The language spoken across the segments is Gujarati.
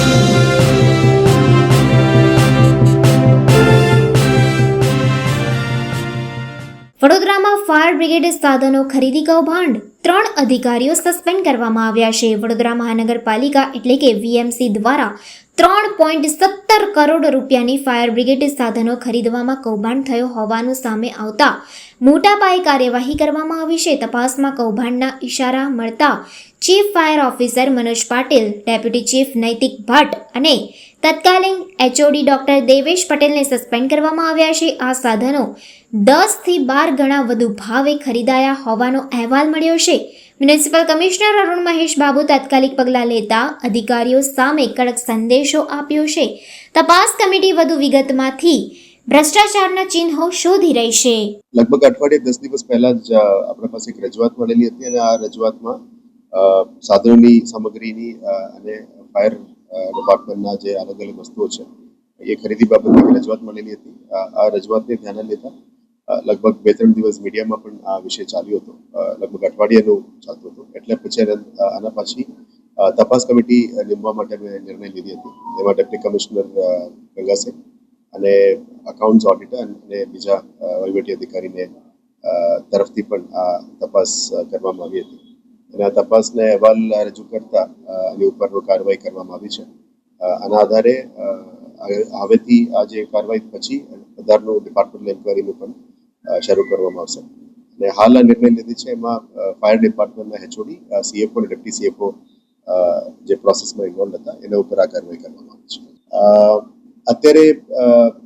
Thank you. વડોદરામાં ફાયર બ્રિગેડ સાધનો ખરીદી કૌભાંડ ત્રણ અધિકારીઓ સસ્પેન્ડ કરવામાં આવ્યા છે. વડોદરા મહાનગરપાલિકા એટલે કે વીએમસી દ્વારા ત્રણ પોઈન્ટ સત્તર કરોડ રૂપિયાની ફાયર બ્રિગેડ સાધનો ખરીદવામાં કૌભાંડ થયો હોવાનું સામે આવતા મોટા પાયે કાર્યવાહી કરવામાં આવી છે. તપાસમાં કૌભાંડના ઇશારા મળતા chief fire officer Manoj Patil, deputy chief Naitik Bhatt અને તત્કાલીન એચઓડી ડોક્ટર દેવેશ પટેલને સસ્પેન્ડ કરવામાં આવ્યા છે. આ સાધનો દસથી બાર ગણા વધુ ભાવે ખરીદાયા હોવાનો અહેવાલ મળ્યો છે. મ્યુનિસિપલ કમિશનર અરુણ મહેશ બાબુ તાત્કાલિક પગલાં લેતા અધિકારીઓ સામે કડક સંદેશો આપ્યો છે. તપાસ કમિટી વધુ વિગતમાંથી ભ્રષ્ટાચારના ચિહ્નો શોધી રહી છે. લગભગ અઠવાડિયે દસ દિવસ પહેલા જ આપણા પાસે એક રજૂઆત મળેલી હતી અને આ રજૂઆતમાં સાધનોની સામગ્રીની અને ફાયર ડિપાર્ટમેન્ટના જે અલગ અલગ વસ્તુઓ છે એ ખરીદી બાબતે એક રજૂઆત મળેલી હતી. આ રજૂઆતને ધ્યાને લેતા લગભગ બે ત્રણ દિવસ મીડિયામાં પણ આ વિષય ચાલ્યો હતો. લગભગ અઠવાડિયાનું ચાલતું હતું. એટલે પછી આના પાછી તપાસ કમિટી નીમવા માટે મેં નિર્ણય લીધી હતી. એમાં ડેપ્યુટી કમિશનર અ, અને અકાઉન્ટ્સ ઓડિટર અને બીજા વહીવટી અધિકારીને તરફથી પણ આ તપાસ કરવામાં આવી હતી. અને આ તપાસને અહેવાલ રજૂ કરતા એની ઉપરનો કાર્યવાહી કરવામાં આવી છે. આના આધારે હવેથી આ જે કાર્યવાહી પછી વધારનું ડિપાર્ટમેન્ટલ એન્ક્વાયરીનું પણ શરૂ કરવામાં આવશે. અને હાલ આ નિર્ણય લીધી છે એમાં ફાયર ડિપાર્ટમેન્ટના એચઓડી સીએફઓ અને ડેપ્ટી સીએફઓ જે પ્રોસેસમાં ઇન્વોલ્વ હતા, એના ઉપર આ કાર્યવાહી કરવામાં આવી છે. અત્યારે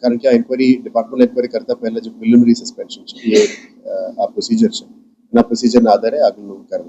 કારણ કે આ એન્ક્વાયરી ડિપાર્ટમેન્ટ એન્ક્વાયરી કરતા પહેલા જે પ્રિલિમિનરી સસ્પેન્શન છે, એ આ પ્રોસિજર છે. આ પ્રોસિજરના આધારે આગળનું કાર્યવાહી